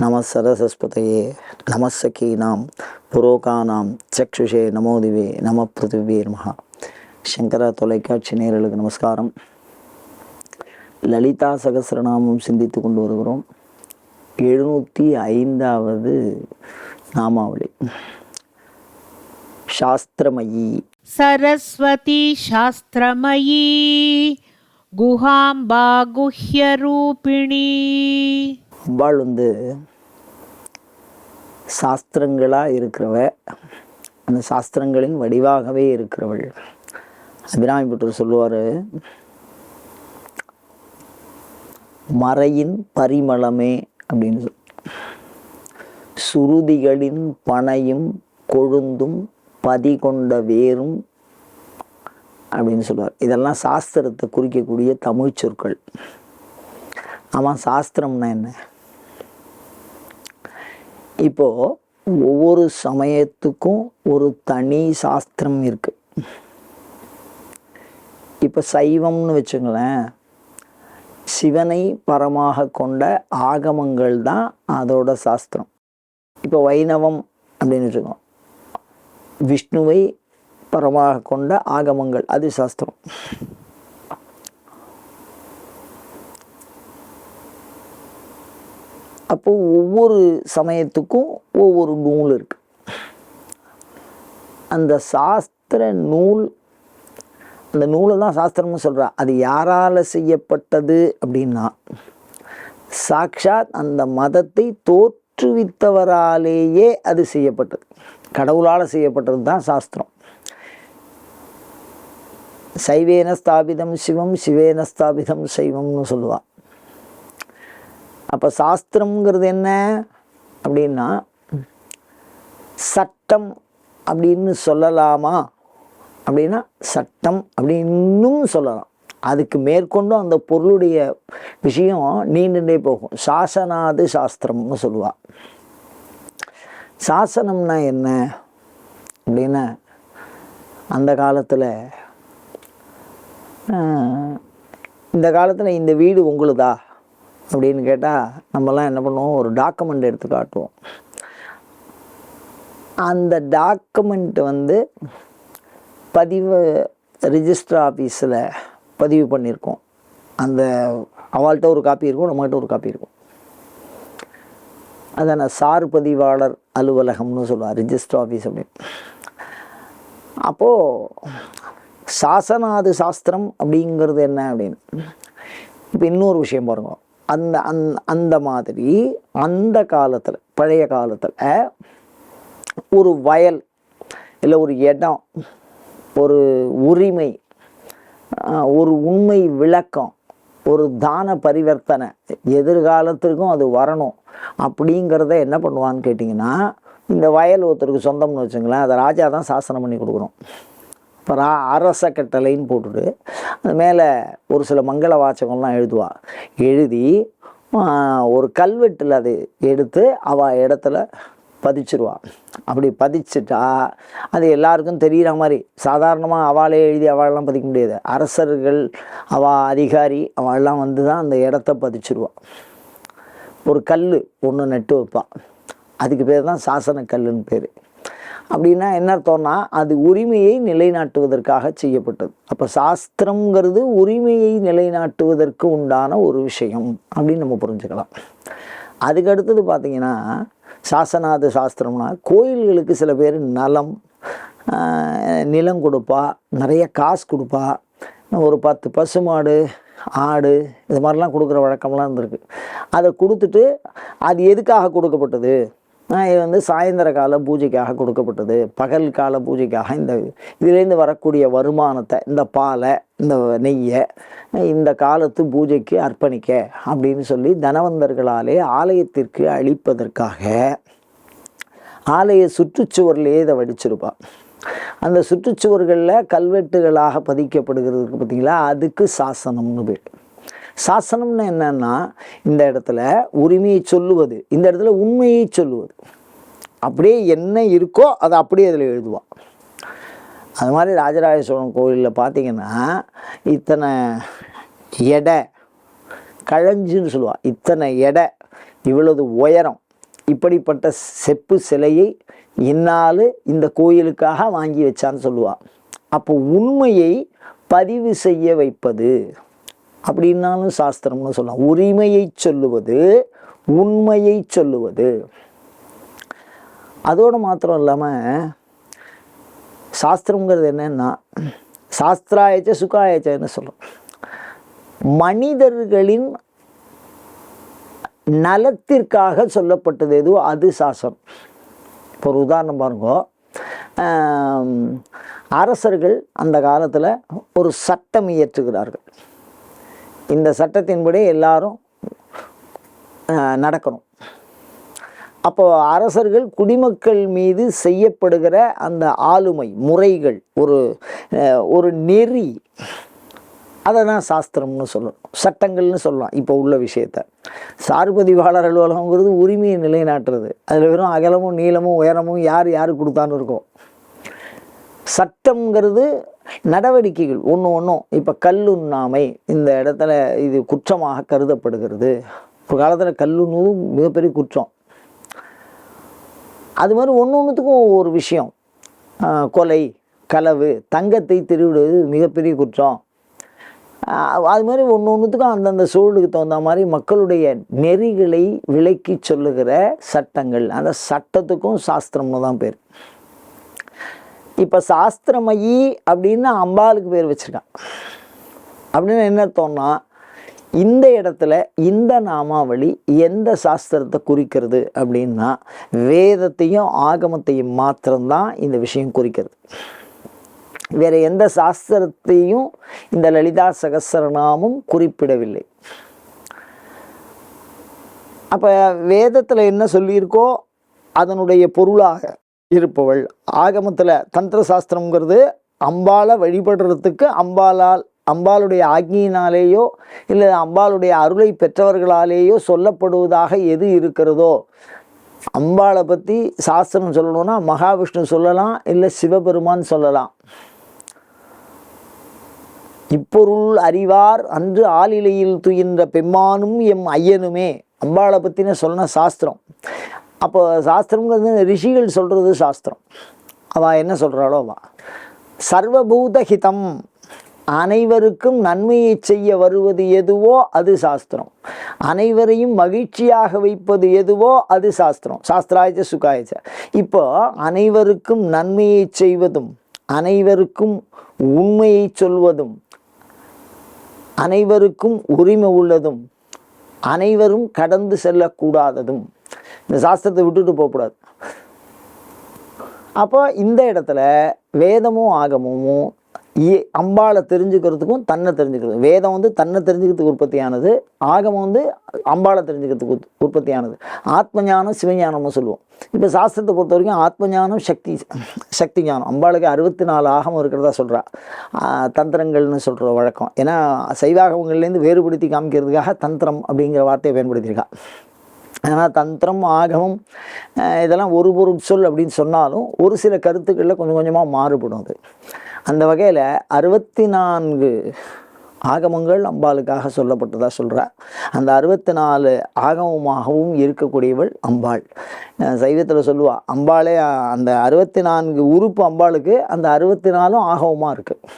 நம சரசஸ்பதையே நமசகீனாம் புரோகானாம் சக்ஷுஷே நமோதிவே நம பிருத்திவே மகா சங்கரா தொலைக்காட்சி நேரலுக்கு நமஸ்காரம். லலிதா சகசிரநாமம் சிந்தித்து கொண்டு வருகிறோம். எழுநூற்றி ஐந்தாவது நாமாவளி. சாஸ்திரமயி. சரஸ்வதி சாஸ்திரமயி குஹாம்பா குஹ்யரூபிணி அம்பாள் வந்து சாஸ்திரங்களாக இருக்கிறவ அந்த சாஸ்திரங்களின் வடிவாகவே இருக்கிறவள். அபிராமி பட்டர் சொல்லுவார் மறையின் பரிமளமே அப்படின்னு சொல் சுருதிகளின் பனையும் கொழுந்தும் பதி கொண்ட வேரும் அப்படின்னு சொல்லுவார். இதெல்லாம் சாஸ்திரத்தை குறிக்கக்கூடிய தமிழ் சொற்கள். ஆமாம் சாஸ்திரம்னா என்ன? இப்போது ஒவ்வொரு சமயத்துக்கும் ஒரு தனி சாஸ்திரம் இருக்குது இப்போ சைவம்னு வச்சுங்களேன் சிவனை பரமாக கொண்ட ஆகமங்கள் தான் அதோட சாஸ்திரம். இப்போ வைணவம் அப்படின்னு வச்சுக்கோம் விஷ்ணுவை பரமாக கொண்ட ஆகமங்கள் அது சாஸ்திரம். அப்போது ஒவ்வொரு சமயத்துக்கும் ஒவ்வொரு நூல் இருக்குது அந்த சாஸ்திர நூல் அந்த நூலை தான் சாஸ்திரம்னு சொல்கிறா அது யாரால் செய்யப்பட்டது அப்படின்னா சாக்ஷாத் அந்த மதத்தை தோற்றுவித்தவராலேயே அது செய்யப்பட்டது. கடவுளால் செய்யப்பட்டது தான் சாஸ்திரம். சைவேன ஸ்தாபிதம் சிவம் சிவேன ஸ்தாபிதம் சைவம்னு சொல்லுவாள் அப்போ சாஸ்திரம்ங்கிறது என்ன அப்படின்னா சட்டம் அப்படின்னு சொல்லலாமா? அப்படின்னா சட்டம் அப்படின்னும் சொல்லலாம். அதுக்கு மேற்கொண்டும் அந்த பொருளுடைய விஷயம் நீண்டுண்டே போகும். சாசனாது சாஸ்திரம்னு சொல்லுவா. சாசனம்னா என்ன அப்படின்னா அந்த காலத்தில் இந்த காலத்தில் இந்த வீடு உங்களுதா? அப்படின்னு கேட்டால் நம்மலாம் என்ன பண்ணுவோம்? ஒரு டாக்குமெண்ட் எடுத்து காட்டுவோம். அந்த டாக்குமெண்ட் வந்து பதிவு ரிஜிஸ்டர் ஆஃபீஸில் பதிவு பண்ணியிருக்கோம் அந்த அவள்கிட்ட ஒரு காப்பி இருக்கும் நம்மகிட்ட ஒரு காப்பி இருக்கும். அதான சார் பதிவாளர் அலுவலகம்னு சொல்லுவாள் ரிஜிஸ்டர் ஆஃபீஸ் அப்படின்னு. அப்போது சாசனாது சாஸ்திரம் அப்படிங்கிறது என்ன அப்படின்னு? இப்போ இன்னொரு விஷயம் பாருங்க. அந்த அந் அந்த மாதிரி அந்த காலத்தில் பழைய காலத்தில் ஒரு வயல் இல்லை ஒரு இடம் ஒரு உரிமை ஒரு உண்மை விளக்கம் ஒரு தான பரிவர்த்தனை எதிர்காலத்திற்கும் அது வரணும் அப்படிங்கிறத என்ன பண்ணுவான்னு கேட்டிங்கன்னா இந்த வயல் ஒருத்தருக்கு சொந்தம்னு வச்சுங்களேன் அதை ராஜா தான் சாசனம் பண்ணி கொடுக்குறோம் இப்போ அரச கட்டளைன்னு போட்டுட்டு அது மேலே ஒரு சில மங்கள வாச்சகம்லாம் எழுதுவாள் எழுதி ஒரு கல்வெட்டில் அது எடுத்து அவள் இடத்துல பதிச்சிருவான் அப்படி பதிச்சிட்டா அது எல்லாருக்கும் தெரிகிற மாதிரி சாதாரணமாக அவளே எழுதி அவளெல்லாம் பதிக்க முடியாது. அரசர்கள் அவள் அதிகாரி அவள்லாம் வந்து தான் அந்த இடத்த பதிச்சிருவான் ஒரு கல் ஒன்று நட்டு வைப்பான் அதுக்கு பேர் தான் சாசன கல்லுன்னு பேர். அப்படின்னா என்ன அர்த்தம்னா அது உரிமையை நிலைநாட்டுவதற்காக செய்யப்பட்டது. அப்போ சாஸ்திரங்கிறது உரிமையை நிலைநாட்டுவதற்கு உண்டான ஒரு விஷயம் அப்படின்னு நம்ம புரிஞ்சுக்கலாம். அதுக்கு அடுத்தது பார்த்தீங்கன்னா சாசனாத சாஸ்திரம்னா கோயில்களுக்கு சில பேர் நலம் நிலம் கொடுப்பா நிறைய காசு கொடுப்பா. ஒரு பத்து பசுமாடு ஆடு இது மாதிரிலாம் கொடுக்குற வழக்கம்லாம் இருந்திருக்கு. அதை கொடுத்துட்டு அது எதுக்காக கொடுக்கப்பட்டது? இது வந்து சாயந்தர கால பூஜைக்காக கொடுக்கப்பட்டது. பகல் கால பூஜைக்காக இந்த இதுலேருந்து வரக்கூடிய வருமானத்தை இந்த பாலை இந்த நெய்யை இந்த காலத்து பூஜைக்கு அர்ப்பணிக்க அப்படின்னு சொல்லி தனவந்தர்களாலே ஆலயத்திற்கு அளிப்பதற்காக ஆலய சுற்றுச்சுவர்லேயே இதை வடிச்சிருப்பா. அந்த சுற்றுச்சுவர்களில் கல்வெட்டுகளாக பதிக்கப்படுகிறதுக்கு பார்த்தீங்களா அதுக்கு சாசனம்னு பேர். சாசனம்னு என்னன்னா இந்த இடத்துல உரிமையை சொல்லுவது இந்த இடத்துல உண்மையை சொல்லுவது. அப்படியே என்ன இருக்கோ அதை அப்படியே அதில் எழுதுவான். அது மாதிரி ராஜராஜ சோழன் கோயிலில் பார்த்தீங்கன்னா இத்தனை எடை கழஞ்சுன்னு சொல்லுவாள் இத்தனை எடை இவ்வளவு உயரம் இப்படிப்பட்ட செப்பு சிலையை இந்நாள் இந்த கோயிலுக்காக வாங்கி வச்சான்னு சொல்லுவாள் அப்போ உண்மையை பதிவு செய்ய வைப்பது. அப்படின்னாலும் சாஸ்திரம்னு சொல்லலாம். உரிமையை சொல்லுவது உண்மையை சொல்லுவது. அதோடு மாத்திரம் இல்லாமல் சாஸ்திரங்கிறது என்னன்னா சாஸ்திராயச்ச சுகாயச்சன்னு சொல்லும் மனிதர்களின் நலத்திற்காக சொல்லப்பட்டது எதுவோ அது சாசனம் இப்போ ஒரு உதாரணம் பாருங்க. அரசர்கள் அந்த காலத்தில் ஒரு சட்டம் இயற்றுகிறார்கள். இந்த சட்டத்தின்படி எல்லாரும் நடக்கணும். அப்போ அரசர்கள் குடிமக்கள் மீது செய்யப்படுகிற அந்த ஆளுமை முறைகள் ஒரு ஒரு நெறி அதை தான் சாஸ்திரம்னு சொல்லணும். சட்டங்கள்னு சொல்லலாம் இப்போ உள்ள விஷயத்த. சார்பதிவாளர் அலுவலகங்கிறது உரிமையை நிலைநாட்டுறது. அதில் வெறும் அகலமும் நீளமும் உயரமும் யார் யார் கொடுத்தான்னு இருக்கும். சட்டம்ங்கிறது நடவடிக்கைகள் ஒன்று ஒன்றும் இப்போ கல்லுண்ணாமை இந்த இடத்துல இது குற்றமாக கருதப்படுகிறது. ஒரு காலத்தில் கல்லுண்ணுவது மிகப்பெரிய குற்றம். அது மாதிரி ஒன்று ஒன்றுத்துக்கும் ஒரு விஷயம். கொலை களவு தங்கத்தை திருவிடுவது மிகப்பெரிய குற்றம். அது மாதிரி ஒன்று ஒன்றுத்துக்கும் அந்தந்த சூழலுக்கு தகுந்த மாதிரி மக்களுடைய நெறிகளை விலக்கி சொல்லுகிற சட்டங்கள். அந்த சட்டத்துக்கும் சாஸ்திரம்னு தான் பேர். இப்போ சாஸ்திரமயி அப்படின்னு அம்பாளுக்கு பேர் வச்சுருக்கான். அப்படின்னு என்ன அர்த்தம்னா இந்த இடத்துல இந்த நாமாவளி எந்த சாஸ்திரத்தை குறிக்கிறது அப்படின்னா வேதத்தையும் ஆகமத்தையும் மாத்திரம்தான் இந்த விஷயம் குறிக்கிறது. வேறு எந்த சாஸ்திரத்தையும் இந்த லலிதா சகசரநாமும் குறிப்பிடவில்லை. அப்போ வேதத்தில் என்ன சொல்லியிருக்கோ அதனுடைய பொருளாக இருப்பவள். ஆகமத்தில் தந்திர சாஸ்திரம்ங்கிறது அம்பாளை வழிபடுறதுக்கு அம்பாளால் அம்பாளுடைய ஆக்ஞியினாலேயோ இல்லை அம்பாளுடைய அருளை பெற்றவர்களாலேயோ சொல்லப்படுவதாக எது இருக்கிறதோ அம்பாளை பற்றி சாஸ்திரம் சொல்லணும்னா மகாவிஷ்ணு சொல்லலாம் இல்லை சிவபெருமான் சொல்லலாம். இப்பொருள் அறிவார் அன்று ஆளிலையில் துயின்ற பெம்மானும் எம் ஐயனுமே அம்பாளை பற்றின சொன்ன சாஸ்திரம். அப்போ சாஸ்திரங்கிறது ரிஷிகள் சொல்கிறது சாஸ்திரம். அவள் என்ன சொல்கிறாளோ அவள் சர்வபூத ஹிதம் அனைவருக்கும் நன்மையை செய்ய வருவது எதுவோ அது சாஸ்திரம். அனைவரையும் மகிழ்ச்சியாக வைப்பது எதுவோ அது சாஸ்திரம். சாஸ்திராயச்ச சுகாயச்ச. இப்போ அனைவருக்கும் நன்மையை செய்வதும் அனைவருக்கும் உண்மையை சொல்வதும் அனைவருக்கும் உரிமை உள்ளதும் அனைவரும் கடந்து செல்லக்கூடாததும் இந்த சாஸ்திரத்தை விட்டுட்டு போகக்கூடாது அப்போ இந்த இடத்துல வேதமும் ஆகமும் இ- அம்பாளை தெரிஞ்சுக்கிறதுக்கும் தன்னை தெரிஞ்சுக்கிறது. வேதம் வந்து தன்னை தெரிஞ்சுக்கிறதுக்கு உற்பத்தியானது ஆகமம் வந்து அம்பாளை தெரிஞ்சுக்கிறதுக்கு உத்- உற்பத்தியானது. ஆத்ம ஞானம் சிவஞானம்னு சொல்லுவோம். இப்போ சாஸ்திரத்தை பொறுத்த வரைக்கும் ஆத்ம ஞானம் சக்தி சக்தி ஞானம். அம்பாளுக்கு அறுபத்தி நாலு ஆகமம் இருக்கிறதா சொல்கிறா தந்திரங்கள்னு சொல்கிற வழக்கம். ஏன்னா சைவாகமங்கள்லேருந்து வேறுபடுத்தி காமிக்கிறதுக்காக தந்திரம் அப்படிங்கிற வார்த்தையை பயன்படுத்தியிருக்கா. ஆனால் தந்திரம் ஆகமம் இதெல்லாம் ஒரு பொருள் சொல் அப்படின்னு சொன்னாலும் ஒரு சில கருத்துக்களில் கொஞ்சம் கொஞ்சமாக மாறுபடும் அது. அந்த வகையில் அறுபத்தி நான்கு ஆகமங்கள் அம்பாளுக்காக சொல்லப்பட்டதாக சொல்கிறார் அந்த அறுபத்தி நாலு ஆகமமாகவும் இருக்கக்கூடியவள் அம்பாள். சைவத்தில் சொல்லுவா அம்பாளே அந்த அறுபத்தி நான்கு உறுப்பு அம்பாளுக்கு அந்த அறுபத்தி நாலும் ஆகமமாக இருக்குது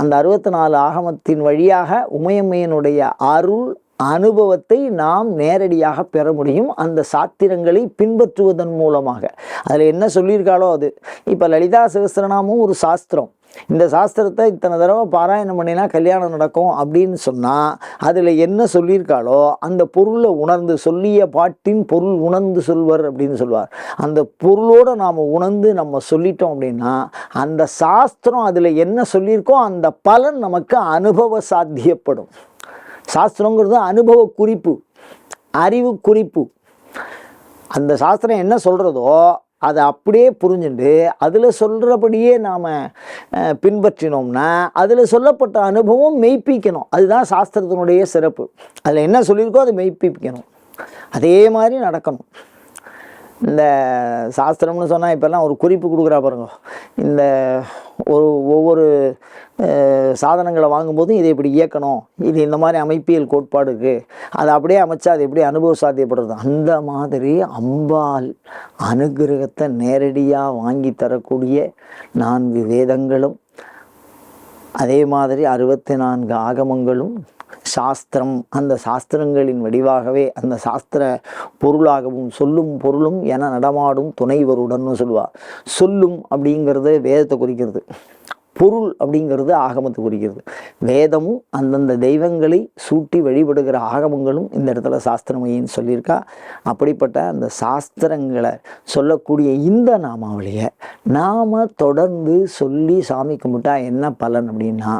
அந்த அறுபத்தி நாலு ஆகமத்தின் வழியாக உமையம்மையனுடைய அருள் அனுபவத்தை நாம் நேரடியாக பெற முடியும். அந்த சாத்திரங்களை பின்பற்றுவதன் மூலமாக. அதில் என்ன சொல்லியிருக்காளோ அது. இப்போ லலிதா சகசிரநாமும் ஒரு சாஸ்திரம். இந்த சாஸ்திரத்தை இத்தனை தடவை பாராயணம் பண்ணினா கல்யாணம் நடக்கும் அப்படின்னு சொன்னால் அதில் என்ன சொல்லியிருக்காளோ அந்த பொருளை உணர்ந்து சொல்லிய பாட்டின் பொருள் உணர்ந்து சொல்வர் அப்படின்னு சொல்வார். அந்த பொருளோடு நாம் உணர்ந்து நம்ம சொல்லிட்டோம் அப்படின்னா அந்த சாஸ்திரம் அதில் என்ன சொல்லியிருக்கோ அந்த பலன் நமக்கு அனுபவ சாத்தியப்படும். சாஸ்திரங்கிறது அனுபவ குறிப்பு அறிவு குறிப்பு அந்த சாஸ்திரம் என்ன சொல்கிறதோ அதை அப்படியே புரிஞ்சுட்டு அதில் சொல்கிறபடியே நாம் பின்பற்றினோம்னா அதில் சொல்லப்பட்ட அனுபவம் மெய்ப்பிக்கணும். அதுதான் சாஸ்திரத்தினுடைய சிறப்பு. அதில் என்ன சொல்லியிருக்கோ அதை மெய்ப்பிக்கணும். அதே மாதிரி நடக்கணும். இந்த சாஸ்திரம்னு சொன்னால் இப்போல்லாம் ஒரு குறிப்பு கொடுக்குறா பாருங்க. இந்த ஒரு ஒவ்வொரு சாதனங்களை வாங்கும்போதும் இதை இப்படி இயக்கணும். இது இந்த மாதிரி அமைப்பியல் கோட்பாடு இருக்குது அதை அப்படியே அமைச்சா அது எப்படி அனுபவ சாத்தியப்படுறது? அந்த மாதிரி அம்பாள் அனுகிரகத்தை நேரடியாக வாங்கி தரக்கூடிய நான்கு வேதங்களும் அதே மாதிரி அறுபத்தி நான்கு ஆகமங்களும் சாஸ்திரம் அந்த சாஸ்திரங்களின் வடிவாகவே அந்த சாஸ்திர பொருளாகவும் சொல்லும் பொருளும் என நடமாடும் துணைவருடன்னு சொல்லுவாள் சொல்லும் அப்படிங்கிறது வேதத்தை குறிக்கிறது. பொருள் அப்படிங்கிறது ஆகமத்தை குறிக்கிறது. வேதமும் அந்தந்த தெய்வங்களை சூட்டி வழிபடுகிற ஆகமங்களும் இந்த இடத்துல சாஸ்திரமையின்னு சொல்லியிருக்கா. அப்படிப்பட்ட அந்த சாஸ்திரங்களை சொல்லக்கூடிய இந்த நாமாவளியை நாம் தொடர்ந்து சொல்லி சாமி கும்பிட்டா என்ன பலன் அப்படின்னா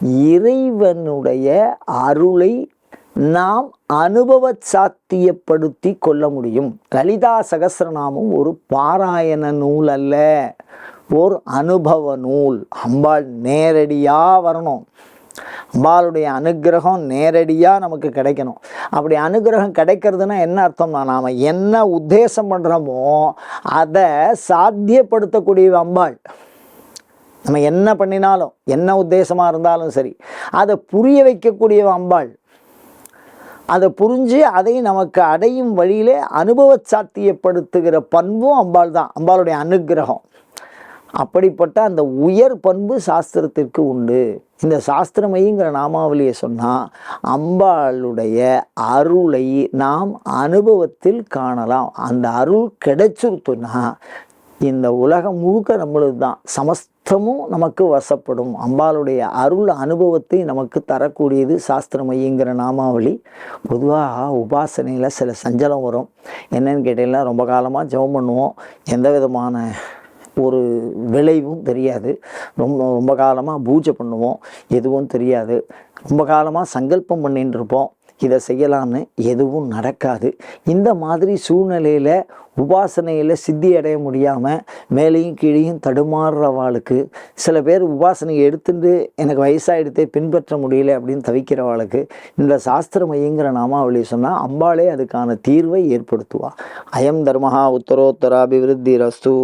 இறைவனுடைய அருளை நாம் அனுபவ சாத்தியப்படுத்தி கொள்ள முடியும். லலிதா சகசிரநாமம் ஒரு பாராயண நூல் அல்ல. ஓர் அனுபவ நூல். அம்பாள் நேரடியாக வரணும். அம்பாளுடைய அனுக்கிரகம் நேரடியாக நமக்கு கிடைக்கணும். அப்படி அனுக்கிரகம் கிடைக்கிறதுனா என்ன அர்த்தம்னா நாம் என்ன உத்தேசம் பண்ணுறோமோ அதை சாத்தியப்படுத்தக்கூடிய அம்பாள். நம்ம என்ன பண்ணினாலும் என்ன உத்தேசமாக இருந்தாலும் சரி அதை புரிய வைக்கக்கூடிய அம்பாள். அதை புரிஞ்சு அதை நமக்கு அடையும் வழியிலே அனுபவ சாத்தியப்படுத்துகிற பண்பும் அம்பாள் தான் அம்பாளுடைய அனுக்கிரகம் அப்படிப்பட்ட அந்த உயர் பண்பு சாஸ்திரத்திற்கு உண்டு. இந்த சாஸ்திரமைங்கிற நாமாவளியை சொன்னால் அம்பாளுடைய அருளை நாம் அனுபவத்தில் காணலாம். அந்த அருள் கிடைச்சிருத்துன்னா இந்த உலகம் முழுக்க நம்மளுது தான் சமஸ்தமும் நமக்கு வசப்படும். அம்பாளுடைய அருள் அனுபவத்தை நமக்கு தரக்கூடியது சாஸ்திரமையங்கிற நாமாவளி. பொதுவாக உபாசனையில் சில சஞ்சலம் வரும். என்னன்னு கேட்டீங்கன்னா ரொம்ப காலமாக ஜெபம் பண்ணுவோம். எந்த விதமான ஒரு விளைவும் தெரியாது. ரொம்ப ரொம்ப காலமாக பூஜை பண்ணுவோம். எதுவும் தெரியாது. ரொம்ப காலமாக சங்கல்பம் பண்ணிட்டு இருப்போம். இதை செய்யலான்னு எதுவும் நடக்காது. இந்த மாதிரி சூழ்நிலையில் உபாசனையில் சித்தி அடைய முடியாமல் மேலேயும் கீழேயும் தடுமாறுறவாளுக்கு சில பேர் உபாசனையை எடுத்துட்டு எனக்கு வயசாகிடுத்தே பின்பற்ற முடியல அப்படின்னு தவிக்கிறவாளுக்கு இந்த சாஸ்திரமையங்கிற நாமாவளி சொன்னால் அம்பாளே அதுக்கான தீர்வை ஏற்படுத்துவா. அயம் தர்மஹா உத்தரோத்தராபிவிருத்தி ரஸ்து